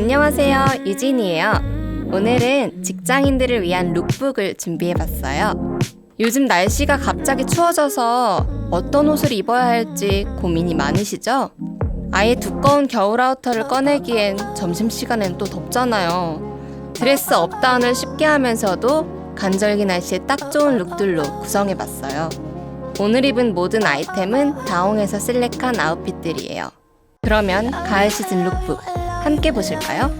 안녕하세요. 유진이에요. 오늘은 직장인들을 위한 룩북을 준비해봤어요. 요즘 날씨가 갑자기 추워져서 어떤 옷을 입어야 할지 고민이 많으시죠? 아예 두꺼운 겨울 아우터를 꺼내기엔 점심시간엔 또 덥잖아요. 드레스 업다운을 쉽게 하면서도 간절기 날씨에 딱 좋은 룩들로 구성해봤어요. 오늘 입은 모든 아이템은 다홍에서 셀렉한 아웃핏들이에요. 그러면 가을 시즌 룩북 함께 보실까요?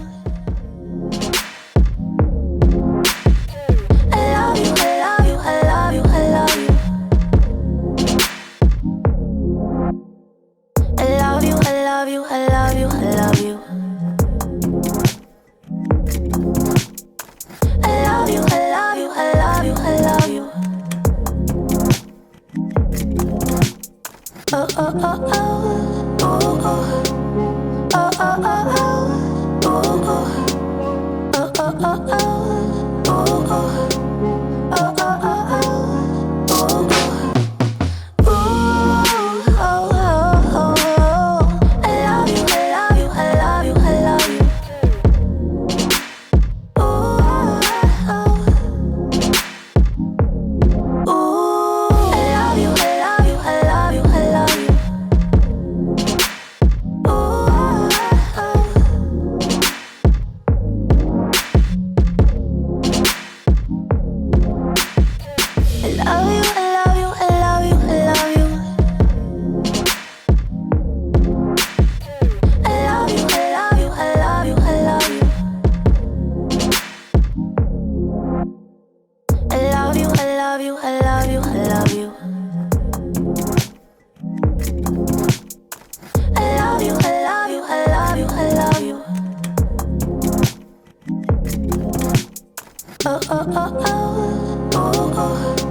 Oh oh oh oh, oh oh, oh oh oh oh, oh oh, oh, oh. Oh, oh oh. Oh oh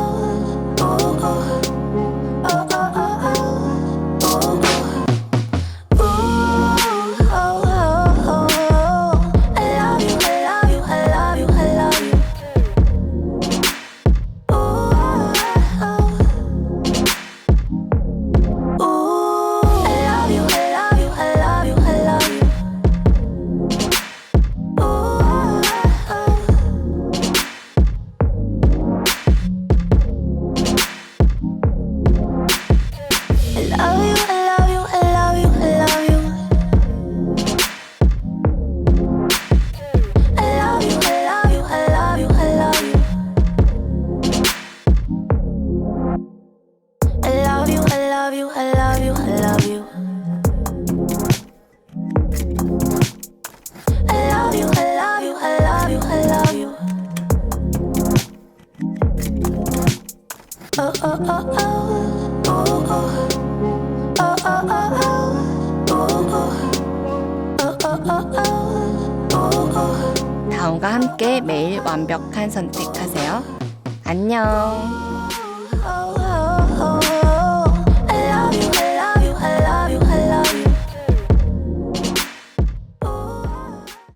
다음과 함께 매일 완벽한 선택하세요. 안녕.